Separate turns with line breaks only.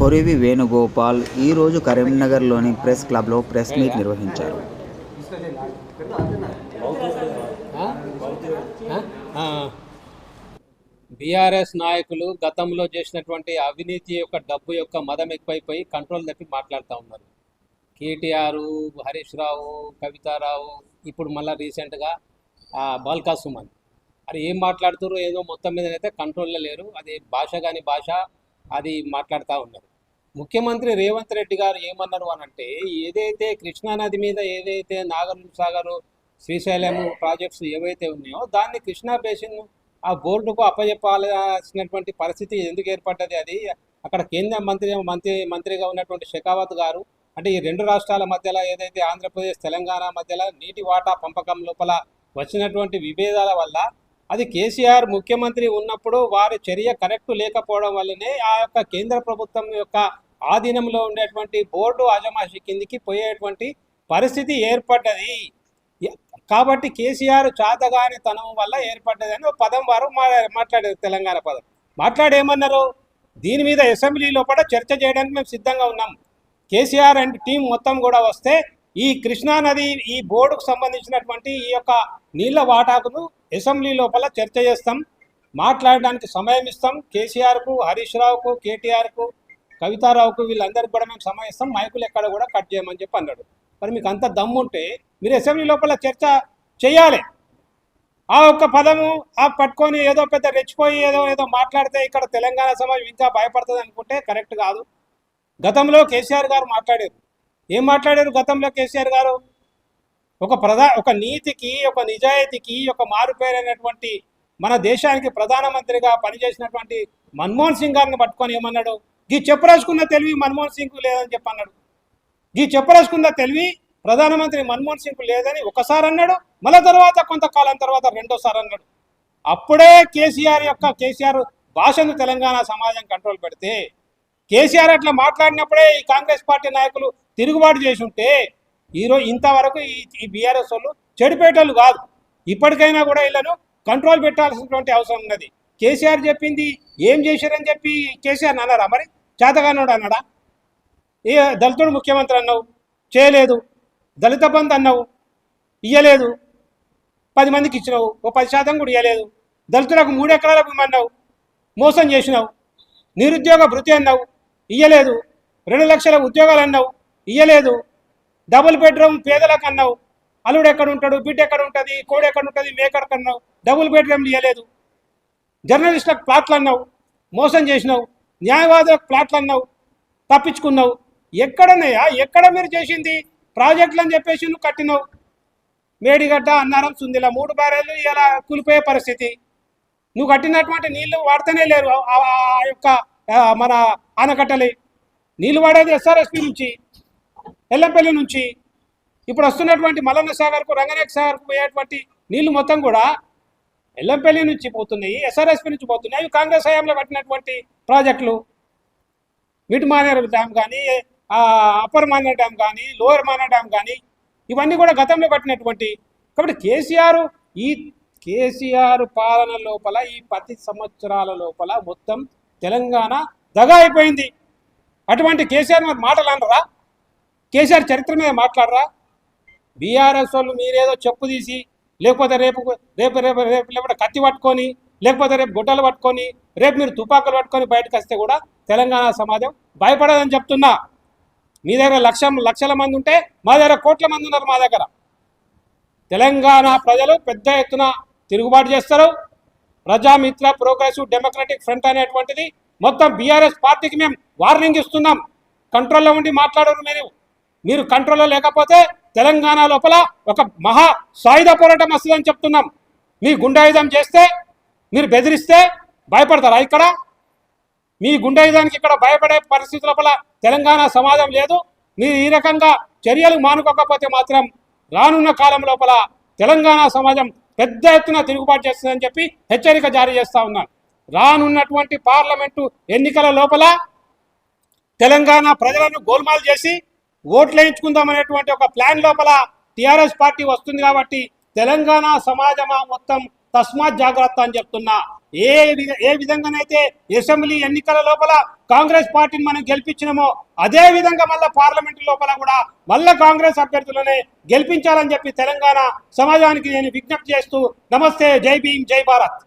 కొరివి వేణుగోపాల్ ఈరోజు కరీంనగర్లోని ప్రెస్ క్లబ్లో ప్రెస్ మీట్ నిర్వహించారు.
బీఆర్ఎస్ నాయకులు గతంలో చేసినటువంటి అవినీతి యొక్క డబ్బు యొక్క మదం ఎక్కువైపోయి కంట్రోల్ తప్పి మాట్లాడుతూ ఉన్నారు. కేటీఆర్ హరీష్ రావు కవితారావు ఇప్పుడు మళ్ళీ రీసెంట్గా బాల్కా సుమన్. అది ఏం మాట్లాడుతారో ఏదో మొత్తం మీద అయితే కంట్రోల్లో లేరు. అది భాష కాని భాష అది మాట్లాడుతూ ఉన్నారు. ముఖ్యమంత్రి రేవంత్ రెడ్డి గారు ఏమన్నారు అని అంటే ఏదైతే కృష్ణానది మీద ఏదైతే నాగార్జున సాగర్ శ్రీశైలం ప్రాజెక్ట్స్ ఏవైతే ఉన్నాయో దాన్ని కృష్ణా బేసిన్ ఆ బోర్డుకు అప్పజెప్పాల్సినటువంటి పరిస్థితి ఎందుకు ఏర్పడ్డది? అది అక్కడ కేంద్ర మంత్రి మంత్రి మంత్రిగా ఉన్నటువంటి షెకావత్ గారు అంటే ఈ రెండు రాష్ట్రాల మధ్యలో ఏదైతే ఆంధ్రప్రదేశ్ తెలంగాణ మధ్యలో నీటి వాటా పంపకం లోపల వచ్చినటువంటి విభేదాల వల్ల అది కేసీఆర్ ముఖ్యమంత్రి ఉన్నప్పుడు వారి చర్య కరెక్ట్ లేకపోవడం వల్లనే ఆ యొక్క కేంద్ర ప్రభుత్వం యొక్క ఆధీనంలో ఉండేటువంటి బోర్డు అజమాషి కిందికి పోయేటువంటి పరిస్థితి ఏర్పడ్డది. కాబట్టి కేసీఆర్ చాతగాని తనం వల్ల ఏర్పడ్డది అని పదం వారు మాట్లాడారు తెలంగాణ పదం. మాట్లాడేమన్నారు? దీని మీద అసెంబ్లీ లోపల చర్చ చేయడానికి మేము సిద్ధంగా ఉన్నాం. కేసీఆర్ అండ్ టీం మొత్తం కూడా వస్తే ఈ కృష్ణా నది ఈ బోర్డుకు సంబంధించినటువంటి ఈ యొక్క నీళ్ళ వాటాకును అసెంబ్లీ లోపల చర్చ చేస్తాం. మాట్లాడడానికి సమయం ఇస్తాం. కేసీఆర్కు హరీష్ రావుకు కేటీఆర్కు కవితారావుకు వీళ్ళందరికీ కూడా మేము సమయం ఇస్తాం మైకులు ఎక్కడ కూడా కట్ చేయమని చెప్పి అన్నాడు. మరి మీకు అంత దమ్ముంటే మీరు అసెంబ్లీ లోపల చర్చ చేయాలి. ఆ ఒక్క పదము ఆ పట్టుకొని ఏదో పెద్ద రెచ్చిపోయి ఏదో ఏదో మాట్లాడితే ఇక్కడ తెలంగాణ సమాజం ఇంకా భయపడుతుంది అనుకుంటే కరెక్ట్ కాదు. గతంలో కేసీఆర్ గారు మాట్లాడారు. ఏం మాట్లాడారు గతంలో కేసీఆర్ గారు? ఒక ప్రధా ఒక నీతికి ఒక నిజాయితీకి ఒక మారుపేరైనటువంటి మన దేశానికి ప్రధానమంత్రిగా పనిచేసినటువంటి మన్మోహన్ సింగ్ గారిని పట్టుకొని ఏమన్నాడు? ఈ చెప్పరాసుకున్న తెలివి మన్మోహన్ సింగ్ లేదని చెప్పన్నాడు. గీ ఈ చెప్పరాసుకున్న తెలివి ప్రధానమంత్రి మన్మోహన్ సింగ్ లేదని ఒకసారి అన్నాడు మళ్ళా తర్వాత కొంతకాలం తర్వాత రెండోసారి అన్నాడు. అప్పుడే కేసీఆర్ యొక్క కేసీఆర్ భాషను తెలంగాణ సమాజం కంట్రోల్ పెడితే కేసీఆర్ అట్లా మాట్లాడినప్పుడే ఈ కాంగ్రెస్ పార్టీ నాయకులు తిరుగుబాటు చేసి ఉంటే ఈరోజు ఇంతవరకు ఈ ఈ బీఆర్ఎస్ వాళ్ళు చెడిపేటోళ్ళు కాదు. ఇప్పటికైనా కూడా వీళ్ళను కంట్రోల్ పెట్టాల్సినటువంటి అవసరం ఉన్నది. కేసీఆర్ చెప్పింది ఏం చేశారని చెప్పి కేసీఆర్ అన్నారా మరి? చేతగానోడు అన్నాడా? ఏ దళితుడు ముఖ్యమంత్రి అన్నావు? చేయలేదు. దళిత బంధు అన్నావు? ఇయ్యలేదు. పది మందికి ఇచ్చినావు. ఓ పది శాతం కూడా ఇవ్వలేదు దళితులకు మూడు ఎకరాల భూమి అన్నావు. మోసం చేసినావు. నిరుద్యోగ భృతి అన్నావు. ఇయ్యలేదు. రెండు లక్షల ఉద్యోగాలు అన్నావు. ఇయ్యలేదు. డబుల్ బెడ్రూమ్ పేదలకు అన్నావు. అల్లుడు ఎక్కడ ఉంటాడు? బిడ్డ ఎక్కడ ఉంటుంది? కోడి ఎక్కడ ఉంటుంది? మేకర్ అన్నావు డబుల్ బెడ్రూమ్లు ఇవ్వలేదు జర్నలిస్టులకు ప్లాట్లు అన్నావు మోసం చేసినావు న్యాయవాదులకు ప్లాట్లు అన్నావు తప్పించుకున్నావు. ఎక్కడన్నాయా ఎక్కడ మీరు చేసింది? ప్రాజెక్టులు అని చెప్పేసి నువ్వు కట్టినావు. మేడిగడ్డ అన్నారం సుందిల మూడు బ్యారేళ్ళు ఇలా కూలిపోయే పరిస్థితి. నువ్వు కట్టినటువంటి నీళ్ళు వాడుతూనే లేరు ఆ- యొక్క మన ఆనకట్టలి. నీళ్ళు వాడేది ఎస్ఆర్ఎస్పి నుంచి ఎల్లంపల్లి నుంచి. ఇప్పుడు వస్తున్నటువంటి మల్లన్న సాగర్కు రంగనాయక సాగర్కు పోయేటువంటి నీళ్ళు మొత్తం కూడా ఎల్లంపల్లి నుంచి పోతున్నాయి ఎస్ఆర్ఎస్పీ నుంచి పోతున్నాయి. అవి కాంగ్రెస్ హయాంలో కట్టినటువంటి ప్రాజెక్టులు. మిడ్ మానేర్ డ్యామ్ కానీ అప్పర్ మానేర్ డ్యామ్ కానీ లోయర్ మానేర్ డ్యామ్ కానీ ఇవన్నీ కూడా గతంలో కట్టినటువంటి. కాబట్టి కేసీఆర్ ఈ కేసీఆర్ పాలన లోపల ఈ పది సంవత్సరాల లోపల మొత్తం తెలంగాణ దగా అయిపోయింది. అటువంటి కేసీఆర్ మరి మాటలు అనరా? కేసీఆర్ చరిత్ర మీద మాట్లాడరా? బీఆర్ఎస్ వాళ్ళు మీరేదో చెప్పు తీసి లేకపోతే రేపు రేపు రేపు రేపు లేకపోతే కత్తి పట్టుకొని లేకపోతే రేపు గుడ్డలు పట్టుకొని రేపు మీరు తుపాకులు పట్టుకొని బయటకు వస్తే కూడా తెలంగాణ సమాజం భయపడదని చెప్తున్నా. మీ దగ్గర లక్ష లక్షల మంది ఉంటే మా దగ్గర కోట్ల మంది ఉన్నారు మా దగ్గర. తెలంగాణ ప్రజలు పెద్ద ఎత్తున తిరుగుబాటు చేస్తారు. ప్రజామిత్ర ప్రోగ్రెసివ్ డెమోక్రటిక్ ఫ్రంట్ అనేటువంటిది మొత్తం బీఆర్ఎస్ పార్టీకి మేము వార్నింగ్ ఇస్తున్నాం. కంట్రోల్లో ఉండి మాట్లాడరు మీరు. మీరు కంట్రోల్లో లేకపోతే తెలంగాణ లోపల ఒక మహా సాయుధ పోరాటం వస్తుందని చెప్తున్నాం. మీ గుండాయుధం చేస్తే మీరు బెదిరిస్తే భయపడతారా ఇక్కడ? మీ గుండాయుధానికి ఇక్కడ భయపడే పరిస్థితి లోపల తెలంగాణ సమాజం లేదు. మీరు ఈ రకంగా చర్యలు మానుకోకపోతే మాత్రం రానున్న కాలం లోపల తెలంగాణ సమాజం పెద్ద ఎత్తున తిరుగుబాటు చేస్తుందని చెప్పి హెచ్చరిక జారీ చేస్తా ఉన్నాను రానున్నటువంటి పార్లమెంటు ఎన్నికల లోపల తెలంగాణ ప్రజలను గోల్మాల్ చేసి ఓట్లు వేయించుకుందామనేటువంటి ఒక ప్లాన్ లోపల టిఆర్ఎస్ పార్టీ వస్తుంది కాబట్టి తెలంగాణ సమాజమా మొత్తం తస్మాత్ జాగ్రత్త అని చెప్తున్నా. ఏ ఏ విధంగానైతే అసెంబ్లీ ఎన్నికల లోపల కాంగ్రెస్ పార్టీని మనం గెలిపించినామో అదే విధంగా మళ్ళీ పార్లమెంట్ లోపల కూడా మళ్ళీ కాంగ్రెస్ అభ్యర్థులనే గెలిపించాలని చెప్పి తెలంగాణ సమాజానికి నేను విజ్ఞప్తి చేస్తూ నమస్తే జై భీమ్ జై భారత్.